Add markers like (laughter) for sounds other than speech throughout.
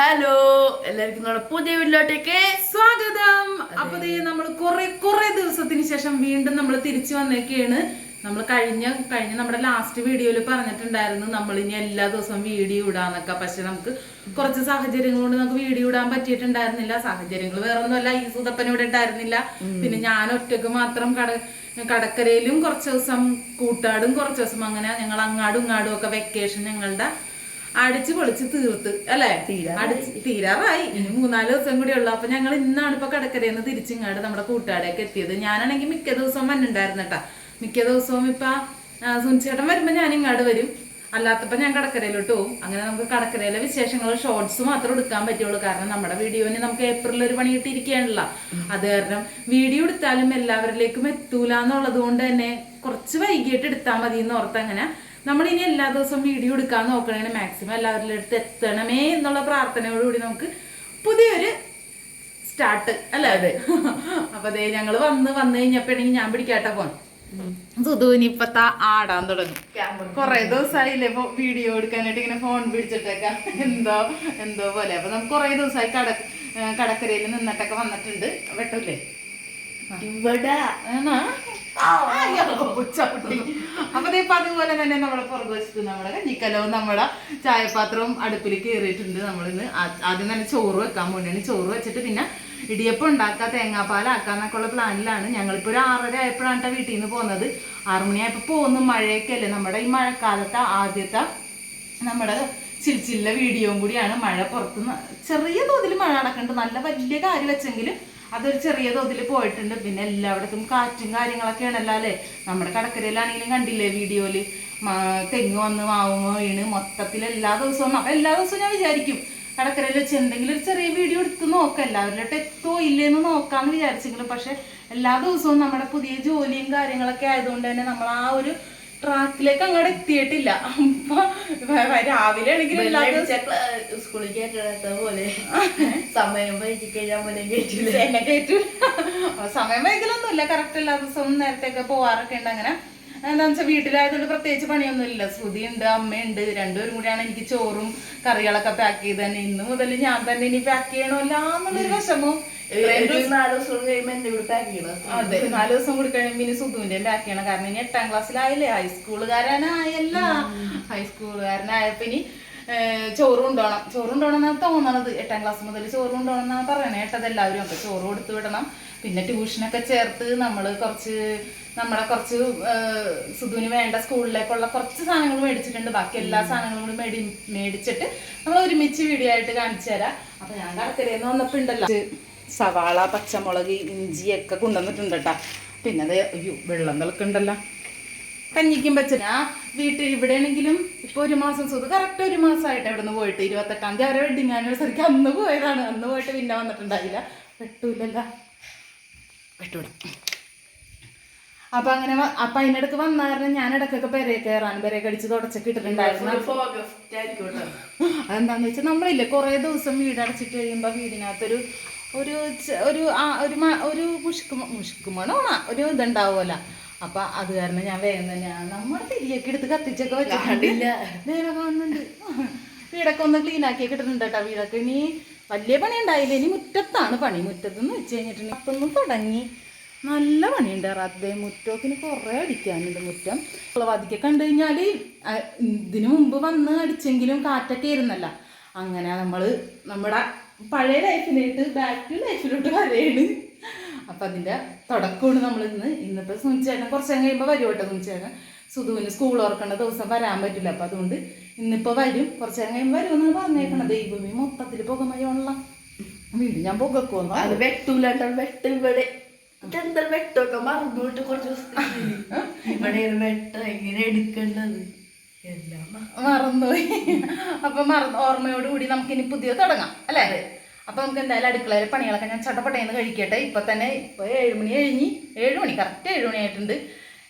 Hello എല്ലാവർക്കും നമ്മുടെ പുതിയ വീട്ടിലോട്ടേക്ക് സ്വാഗതം. അപ്പൊ നമ്മൾ കുറെ കുറെ ദിവസത്തിന് ശേഷം വീണ്ടും നമ്മൾ തിരിച്ചു വന്നേക്കാണ്. നമ്മൾ കഴിഞ്ഞ കഴിഞ്ഞ നമ്മുടെ ലാസ്റ്റ് വീഡിയോയിൽ പറഞ്ഞിട്ടുണ്ടായിരുന്നു നമ്മൾ ഇനി എല്ലാ ദിവസവും വീഡിയോ ഇടാന്നൊക്കെ. പക്ഷെ നമുക്ക് കുറച്ച് സാഹചര്യങ്ങൾ കൊണ്ട് നമുക്ക് വീഡിയോ ഇടാൻ പറ്റിയിട്ടുണ്ടായിരുന്നില്ല. സാഹചര്യങ്ങൾ വേറെ ഒന്നുമല്ല ഈ സുതപ്പൻ ഇവിടെ ഉണ്ടായിരുന്നില്ല. പിന്നെ ഞാൻ ഒറ്റയ്ക്ക് മാത്രം കട കടക്കരയിലും കുറച്ച് ദിവസം കൂട്ടാടും കുറച്ച് ദിവസം അങ്ങനെ ഞങ്ങൾ അങ്ങാടും ഇങ്ങാടും ഒക്കെ വെക്കേഷൻ ഞങ്ങളുടെ അടിച്ച് പൊളിച്ച് തീർത്ത് അല്ലേ? അടിച്ച് തീരാറായി. ഇനി മൂന്നാൽ ദിവസം കൂടി ഉള്ളു. അപ്പൊ ഞങ്ങൾ ഇന്നാണ് ഇപ്പൊ കടക്കരയിൽ നിന്ന് തിരിച്ചിങ്ങാട് നമ്മുടെ കൂട്ടുകാരൊക്കെ എത്തിയത്. ഞാനാണെങ്കിൽ മിക്ക ദിവസവും വന്നിട്ടുണ്ടായിരുന്നു കേട്ടാ മിക്ക ദിവസവും ഇപ്പൊ സുനിച്ചേട്ടൻ വരുമ്പോ ഞാൻ ഇങ്ങാട് വരും. അല്ലാത്തപ്പോ ഞാൻ കടക്കരയിലോട്ട് പോകും അങ്ങനെ നമുക്ക് കടക്കരയിലെ വിശേഷങ്ങൾ ഷോർട്സ് മാത്രം എടുക്കാൻ പറ്റുള്ളൂ. കാരണം നമ്മുടെ വീഡിയോന് നമുക്ക് ഏപ്രിലിൽ ഒരു പണി കിട്ടിയിരിക്കാനുള്ള അത് കാരണം വീഡിയോ എടുത്താലും എല്ലാവരിലേക്കും എത്തൂല എന്നുള്ളത് കൊണ്ട് തന്നെ കുറച്ച് വൈകിട്ട് എടുത്താൽ മതി എന്ന് ഓർത്ത് അങ്ങനെ നമ്മൾ ഇനി എല്ലാ ദിവസവും വീഡിയോ എടുക്കാൻ നോക്കണേ മാക്സിമം എല്ലാവരുടെ അടുത്ത് എത്തണമേ എന്നുള്ള പ്രാർത്ഥനയോടുകൂടി നമുക്ക് പുതിയൊരു സ്റ്റാർട്ട് അല്ലേ? അതെ. അപ്പൊ അതെ ഞങ്ങൾ വന്ന് വന്നു കഴിഞ്ഞപ്പോഴെങ്കിൽ ഞാൻ പിടിക്കാട്ടെ ഫോൺ സുധുവിന് ഇപ്പത്ത ആടാൻ തുടങ്ങും. കൊറേ ദിവസമായില്ലേ ഇപ്പൊ വീഡിയോ എടുക്കാനായിട്ട് ഇങ്ങനെ ഫോൺ പിടിച്ചിട്ടൊക്കെ. എന്തോ എന്തോ പോലെ. അപ്പൊ നമുക്ക് കൊറേ ദിവസമായി കട കടക്കരയിൽ നിന്നിട്ടൊക്കെ വന്നിട്ടുണ്ട്. വെട്ടൂല്ലേ ഇവിടെ. അപ്പൊ ഇപ്പൊ അതുപോലെ തന്നെ നമ്മുടെ പുറകുവശത്ത് നമ്മുടെ കഞ്ഞിക്കലവും നമ്മുടെ ചായപാത്രവും അടുപ്പിൽ കയറിയിട്ടുണ്ട് നമ്മളിന്ന്. ആദ്യം തന്നെ ചോറ് വെക്കാൻ വേണ്ടിയാണ് ചോറ് വെച്ചിട്ട് പിന്നെ ഇടിയപ്പം ഉണ്ടാക്കുക തേങ്ങാപ്പാലാക്കാന്നൊക്കെ ഉള്ള പ്ലാനിലാണ്. ഞങ്ങളിപ്പോ ഒരു ആറര ആയപ്പോഴാണ് കേട്ടോ വീട്ടിൽ നിന്ന് പോകുന്നത് ആറുമണിയായപ്പോ പോകുന്നു മഴയൊക്കെ അല്ലേ നമ്മുടെ ഈ മഴക്കാലത്തെ ആദ്യത്തെ നമ്മുടെ ചിരിച്ചില്ല വീഡിയോയും കൂടിയാണ് മഴ പുറത്ത് ന- ചെറിയ തോതിൽ മഴ നടക്കുന്നുണ്ട്. നല്ല വലിയ കാര്യം വെച്ചെങ്കിലും അതൊരു ചെറിയ തോതിൽ പോയിട്ടുണ്ട്. പിന്നെ എല്ലായിടത്തും കാറ്റും കാര്യങ്ങളൊക്കെയാണല്ലോ അല്ലേ? നമ്മുടെ കടക്കരയിലാണെങ്കിലും കണ്ടില്ലേ വീഡിയോയിൽ തെങ്ങ് വന്ന് മാവുമോ വീണ് മൊത്തത്തിൽ എല്ലാ ദിവസവും അപ്പം എല്ലാ ദിവസവും ഞാൻ വിചാരിക്കും കടക്കരയിൽ വെച്ച് എന്തെങ്കിലും ഒരു ചെറിയ വീഡിയോ എടുത്ത് നോക്കാം. എല്ലാവരിലോട്ട് എത്തോ ഇല്ലേന്ന് നോക്കാന്ന് വിചാരിച്ചെങ്കിലും പക്ഷെ എല്ലാ ദിവസവും നമ്മുടെ പുതിയ ജോലിയും കാര്യങ്ങളൊക്കെ ആയതുകൊണ്ട് തന്നെ നമ്മൾ ആ ഒരു ട്രാക്കിലേക്ക് അങ്ങോട്ട് എത്തിയിട്ടില്ല. അപ്പൊ രാവിലെ ആണെങ്കിൽ സ്കൂളിൽ കേട്ടിടത്ത പോലെ. സമയം കേട്ടില്ല എന്നെ കയറ്റു സമയം വൈകലൊന്നുമില്ല. കറക്റ്റ് എല്ലാ ദിവസവും നേരത്തെ ഒക്കെ പോവാറൊക്കെ ഉണ്ട് അങ്ങനെ. എന്താണെന്ന് വെച്ചാൽ വീട്ടിലായതുകൊണ്ട് പ്രത്യേകിച്ച് പണിയൊന്നുമില്ല. ശ്രുതി ഉണ്ട് അമ്മയുണ്ട് രണ്ടുപേരും കൂടിയാണ് എനിക്ക് ചോറും കറികളൊക്കെ പാക്ക് ചെയ്ത് തന്നെ. ഇന്ന് മുതൽ ഞാൻ തന്നെ ഇനി പാക്ക് ചെയ്യണമല്ല എന്നുള്ളൊരു വിഷമവും നാല് ദിവസം കൂടി കഴിയുമ്പോ ഇനി സുധുവിന്റെ പാക്ക് ചെയ്യണം. കാരണം ഇനി എട്ടാം ക്ലാസ്സിലായില്ലേ ഹൈസ്കൂളുകാരനായല്ല ഹൈസ്കൂളുകാരനായപ്പോ ഇനി ചോറ് കൊണ്ടുപോകണം. ചോറ് കൊണ്ടുപോകണം എന്നാണ് തോന്നണത്. എട്ടാം ക്ലാസ് മുതൽ ചോറ് കൊണ്ടുപോകണം എന്നാണ് പറയണേ ഏട്ടത് എല്ലാവരും അപ്പൊ ചോറ് കൊടുത്തു വിടണം. പിന്നെ ട്യൂഷനൊക്കെ ചേർത്ത് നമ്മൾ കുറച്ച് നമ്മളെ കുറച്ച് സുധുവിന് വേണ്ട സ്കൂളിലേക്കുള്ള കുറച്ച് സാധനങ്ങൾ മേടിച്ചിട്ടുണ്ട്. ബാക്കി എല്ലാ സാധനങ്ങളും കൂടി മേടി മേടിച്ചിട്ട് നമ്മൾ ഒരുമിച്ച് വീഡിയോ ആയിട്ട് കാണിച്ചു തരാം. അപ്പൊ ഞാൻ കടക്കരയിൽ നിന്ന് വന്നപ്പോ ഉണ്ടല്ലോ സവാള പച്ചമുളക് ഇഞ്ചിയൊക്കെ കൊണ്ടുവന്നിട്ടുണ്ട് കേട്ടാ. പിന്നെ അത് അയ്യോ വെള്ളം തിളക്കുണ്ടല്ലോ. കഞ്ഞിക്കും വെച്ച ഞാൻ വീട്ടിൽ ഇവിടെ ആണെങ്കിലും ഇപ്പൊ ഒരു മാസം സുഖം കറക്റ്റ് ഒരു മാസമായിട്ട് അവിടെ നിന്ന് പോയിട്ട്? ഇരുപത്തെട്ടാം തീയതി അവരെ വെഡിങ് ആനിവേഴ്സറിക്ക് അന്ന് പോയതാണ്. അന്ന് പോയിട്ട് പിന്നെ വന്നിട്ടുണ്ടായില്ല. വെട്ടൂലല്ല വെട്ടൂടാ അപ്പൊ അങ്ങനെ അപ്പൊ അതിനിടക്ക് വന്നായിരുന്നു. ഞാൻ ഇടക്കൊക്കെ പെരയെ കയറാൻ പെരയെ കടിച്ച് തുടച്ചൊക്കെ ഇട്ടിട്ടുണ്ടായിരുന്നു. അതെന്താന്ന് വെച്ചാൽ നമ്മളില്ലേ കുറേ ദിവസം വീട് അടച്ചിട്ട് കഴിയുമ്പോൾ വീടിനകത്തൊരു ഒരു ഒരു ഒരു ഒരു മുഷ്ക് മുഷ്ക് മണമാണ് ഒരു ഇതുണ്ടാവുമല്ലോ. അപ്പൊ അത് കാരണം ഞാൻ വേഗം തന്നെയാണ് നമ്മുടെ തിരിയൊക്കെ എടുത്ത് കത്തിച്ചൊക്കെ വെച്ചിട്ടില്ല നേരെ കാണുന്നുണ്ട്. വീടൊക്കെ ഒന്ന് ക്ലീൻ ആക്കി കിട്ടുന്നുണ്ട് കേട്ടോ വീടൊക്കെ. ഇനി വലിയ പണി ഉണ്ടായില്ല ഇനി മുറ്റത്താണ് പണി. മുറ്റത്തുനിന്ന് വെച്ച് കഴിഞ്ഞിട്ടുണ്ടെങ്കിൽ അപ്പൊന്ന് തുടങ്ങി. നല്ല പണിയുണ്ട് റബ്ബേ മുറ്റമൊക്കെ ഇനി കുറേ അടിക്കാനുണ്ട് മുറ്റം. വതിക്കെ കണ്ടു കഴിഞ്ഞാൽ ഇതിനു മുമ്പ് വന്ന് അടിച്ചെങ്കിലും കാറ്റൊക്കെ ഇരുന്നല്ല അങ്ങനെ നമ്മൾ നമ്മുടെ പഴയ ലൈഫിലേക്ക് ബാക്ക് ടു ലൈഫിലോട്ട് വരെയാണ്. അപ്പം അതിന്റെ തുടക്കമാണ് നമ്മൾ ഇന്ന്. ഇന്നിപ്പോൾ സുനിച്ചേട്ടൻ കുറച്ച് കഴിയുമ്പോൾ വരും കേട്ടോ സുനിച്ചേട്ടൻ. സുധുവിന് സ്കൂൾ ഓർക്കേണ്ട ദിവസം വരാൻ പറ്റില്ല. അപ്പം അതുകൊണ്ട് ഇന്നിപ്പോൾ വരും. കുറച്ച് കഴിയുമ്പോൾ വരും എന്നാണ് പറഞ്ഞേക്കണം ദൈവമേ മൊത്തത്തിൽ പുകമയുള്ള വീണ്ടും ഞാൻ പുകക്കോ അത് വെട്ടൂല വെട്ട് ഇവിടെ. എന്താ വെട്ടൊക്കെ? മറന്നുപോയിട്ട് കുറച്ച് ദിവസം (laughs) ഇവിടെ വെട്ടം. എങ്ങനെ എടുക്കേണ്ടത്? മറന്നു. മറന്നുപോയി. അപ്പൊ മറന്ന് ഓർമ്മയോടുകൂടി നമുക്ക് ഇനി പുതിയത് തുടങ്ങാം അല്ലേ? അപ്പൊ നമുക്ക് എന്തായാലും അടുക്കളയിലെ പണികളൊക്കെ ഞാൻ ചട്ടപ്പട്ടയെന്ന് കഴിക്കട്ടെ. ഇപ്പൊ തന്നെ ഇപ്പൊ ഏഴുമണി കഴിഞ്ഞ് ഏഴുമണി കറക്റ്റ് ഏഴുമണി ആയിട്ടുണ്ട്.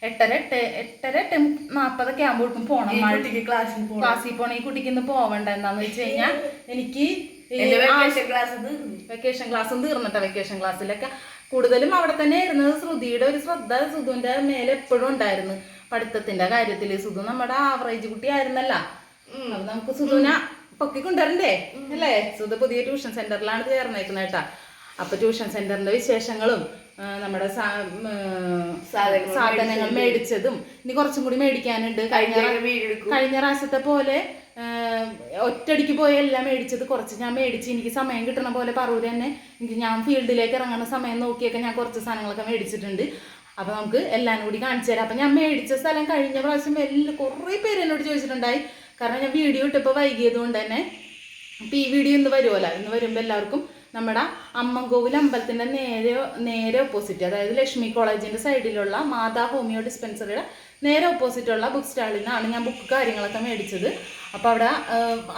എട്ടര എട്ട് എട്ടര എട്ട് നാൽപ്പതൊക്കെ ആകുമ്പോഴേക്കും പോണം. കുട്ടിക്ക് ക്ലാസ്സിൽ പോകണം ക്ലാസ്സിൽ പോണ. ഈ കുട്ടിക്ക് ഇന്ന് പോവണ്ട എന്താന്ന് വെച്ച് കഴിഞ്ഞാൽ എനിക്ക് വെക്കേഷൻ ക്ലാസ് തീർന്നു. വെക്കേഷൻ ക്ലാസ്സും തീർന്നിട്ട വെക്കേഷൻ ക്ലാസ്സിലൊക്കെ കൂടുതലും അവിടെ തന്നെ ആയിരുന്നത് ശ്രുതിയുടെ ഒരു ശ്രദ്ധ. സുധുവിന്റെ മേലെ എപ്പോഴും ഉണ്ടായിരുന്നു. പഠിത്തത്തിന്റെ കാര്യത്തിൽ സുധു നമ്മുടെ ആവറേജ് കുട്ടി ആയിരുന്നല്ല അപ്പൊ നമുക്ക് സുധുവിനെ പൊക്കി കൊണ്ടുവരണ്ടേ അല്ലേ? സുധ പുതിയ ട്യൂഷൻ സെന്ററിലാണ് ചേർന്നേക്കുന്നത് കേട്ടാ അപ്പൊ ട്യൂഷൻ സെന്ററിന്റെ വിശേഷങ്ങളും നമ്മുടെ സാധനങ്ങൾ മേടിച്ചതും. ഇനി കുറച്ചും കൂടി മേടിക്കാനുണ്ട്. കഴിഞ്ഞ കഴിഞ്ഞ പ്രാവശ്യത്തെ പോലെ ഒറ്റടിക്ക് പോയി എല്ലാം മേടിച്ചത് കുറച്ച് ഞാൻ മേടിച്ച്. എനിക്ക് സമയം കിട്ടണ പോലെ പറവൂര് തന്നെ. എനിക്ക് ഞാൻ ഫീൽഡിലേക്ക് ഇറങ്ങുന്ന സമയം നോക്കിയൊക്കെ ഞാൻ കുറച്ച് സാധനങ്ങളൊക്കെ മേടിച്ചിട്ടുണ്ട്. അപ്പൊ നമുക്ക് എല്ലാം കൂടി കാണിച്ചു തരാം. അപ്പൊ ഞാൻ മേടിച്ച സ്ഥലം കഴിഞ്ഞ പ്രാവശ്യം എല്ലാ കുറേ പേര് എന്നോട് ചോദിച്ചിട്ടുണ്ടായി. കാരണം ഞാൻ വീഡിയോ ഇട്ടപ്പോൾ വൈകിയത് കൊണ്ട് തന്നെ. അപ്പൊ ഈ വീഡിയോ ഇന്ന് വരുമല്ലോ ഇന്ന് വരുമ്പോൾ എല്ലാവർക്കും നമ്മുടെ അമ്മൻകോവിൽ അമ്പലത്തിന്റെ നേരെ നേരെ ഓപ്പോസിറ്റ് അതായത് ലക്ഷ്മി കോളേജിന്റെ സൈഡിലുള്ള മാതാ ഹോമിയോ ഡിസ്പെൻസറിയുടെ നേരെ ഓപ്പോസിറ്റുള്ള ബുക്ക് സ്റ്റാളിൽ നിന്നാണ് ഞാൻ ബുക്ക് കാര്യങ്ങളൊക്കെ മേടിച്ചത്. അപ്പോൾ അവിടെ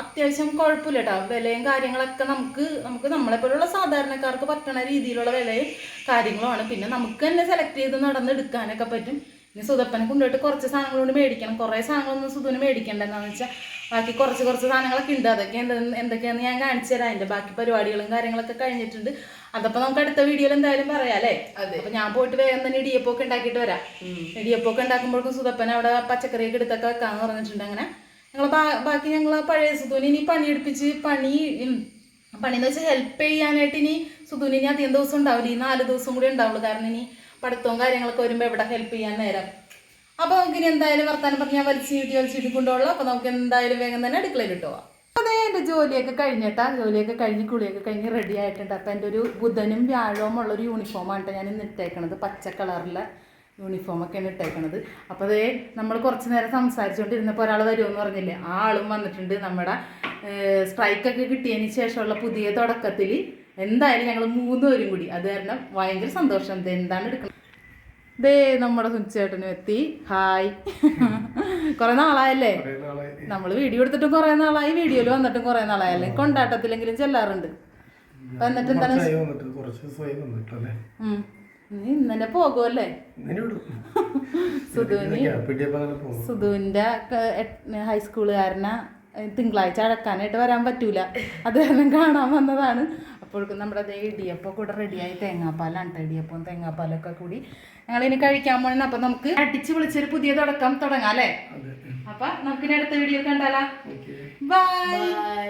അത്യാവശ്യം കുഴപ്പമില്ല കേട്ടോ വിലയും കാര്യങ്ങളൊക്കെ നമുക്ക് നമുക്ക് നമ്മളെപ്പോലുള്ള സാധാരണക്കാർക്ക് പറ്റണ രീതിയിലുള്ള വിലയും കാര്യങ്ങളുമാണ്. പിന്നെ നമുക്ക് തന്നെ സെലക്ട് ചെയ്ത് നടന്നെടുക്കാനൊക്കെ പറ്റും. ഇനി സുതപ്പനെ കൊണ്ടുപോയിട്ട് കുറച്ച് സാധനങ്ങൾ മേടിക്കണം. കുറേ സാധനങ്ങളൊന്നും സുധുവിന് മേടിക്കണ്ട വെച്ചാൽ ബാക്കി കുറച്ച് കുറച്ച് സാധനങ്ങളൊക്കെ ഉണ്ട്. അതൊക്കെ എന്ത് എന്തൊക്കെയാന്ന് ഞാൻ കാണിച്ചു തരാം. അതിന്റെ ബാക്കി പരിപാടികളും കാര്യങ്ങളൊക്കെ കഴിഞ്ഞിട്ടുണ്ട്. അതപ്പോൾ നമുക്ക് അടുത്ത വീഡിയോയിൽ എന്തായാലും പറയാം അല്ലേ? അതെ. അപ്പൊ ഞാൻ പോയിട്ട് വേഗം തന്നെ ഇടിയപ്പൊക്കെ ഉണ്ടാക്കിയിട്ട് വരാം. ഇടിയപ്പൊക്കെ ഉണ്ടാക്കുമ്പോഴേക്കും സുതപ്പന അവിടെ പച്ചക്കറിയൊക്കെ എടുത്തൊക്കെ വെക്കാന്ന് പറഞ്ഞിട്ടുണ്ട് അങ്ങനെ. ഞങ്ങൾ ബാക്കി ഞങ്ങൾ പഴയ സുധുവിന് ഇനി പണിയെടുപ്പിച്ച് പണി ഉം, പണി എന്ന് വെച്ചാൽ ഹെൽപ്പ് ചെയ്യാനായിട്ട് ഇനി സുധുവിന് ഇനി അധികം ദിവസം ഉണ്ടാവില്ല. ഈ നാല് ദിവസം കൂടി ഉണ്ടാവുള്ളൂ. കാരണം ഇനി പഠിത്തവും കാര്യങ്ങളൊക്കെ വരുമ്പോൾ എവിടെ ഹെൽപ്പ് ചെയ്യാൻ നേരം. അപ്പൊ നമുക്ക് ഇനി എന്തായാലും വർത്താനം പറഞ്ഞ് ഞാൻ വലിച്ചു ചീട്ടി വലിച്ചു ചീട്ടി കൊണ്ടുപോകണം അപ്പൊ നമുക്ക് എന്തായാലും വേഗം തന്നെ അടുക്കളയിൽ ഇട്ട് അതേ എന്റെ ജോലിയൊക്കെ കഴിഞ്ഞിട്ടാ ജോലിയൊക്കെ കഴിഞ്ഞ് കുളിയൊക്കെ കഴിഞ്ഞ് റെഡി ആയിട്ടുണ്ട്. അപ്പോൾ എന്റെ ഒരു ബുധനും വ്യാഴവും ഉള്ള ഒരു യൂണിഫോമാണ് കേട്ടോ ഞാൻ ഇന്ന് ഇട്ടേക്കണത്. പച്ച കളറിലെ യൂണിഫോമൊക്കെയാണ് ഇട്ടേക്കണത്. അപ്പോൾ അതേ നമ്മൾ കുറച്ച് നേരം സംസാരിച്ചുകൊണ്ടിരുന്നപ്പോൾ ഒരാൾ വരുമെന്ന് പറഞ്ഞില്ലേ? ആ ആളും വന്നിട്ടുണ്ട് നമ്മുടെ സ്ട്രൈക്കൊക്കെ കിട്ടിയതിന് ശേഷമുള്ള പുതിയ തുടക്കത്തിൽ എന്തായാലും ഞങ്ങൾ മൂന്ന് പേരും കൂടി. അത് കാരണം ഭയങ്കര സന്തോഷം. എന്താണ് എടുക്കുന്നത് ദേ നമ്മുടെ സുനിച്ചേട്ടനും എത്തി. ഹായ്. കുറെ നാളായല്ലേ? നമ്മൾ വീഡിയോ എടുത്തിട്ടും കുറെ നാളായി. വീഡിയോയിൽ വന്നിട്ടും കുറെ നാളായല്ലേ കൊണ്ടാട്ടത്തിലെങ്കിലും ചെല്ലാറുണ്ട്. എന്നിട്ട് എന്താണ്? വന്നിട്ട്. ഇന്നെ പോകുമല്ലേ സുധുവിന് സുധുവിന്റെ ഹൈസ്കൂളുകാരനെ തിങ്കളാഴ്ച അടക്കാനായിട്ട് വരാൻ പറ്റൂല. അത് കാരണം കാണാൻ വന്നതാണ്. അപ്പോഴേക്കും നമ്മുടെ അതേ ഇടിയപ്പം കൂടെ റെഡിയായി തേങ്ങാപ്പാലാണ് കേട്ടോ ഇടിയപ്പം തേങ്ങാപ്പാലൊക്കെ കൂടി ഞങ്ങൾ ഇനി കഴിക്കാൻ പോകണം അപ്പൊ നമുക്ക് അടിച്ച് വിളിച്ചൊരു പുതിയ തുടക്കം തുടങ്ങാം അല്ലേ? അപ്പൊ നമുക്ക് അടുത്ത വീഡിയോ കണ്ടാലോ? ബൈ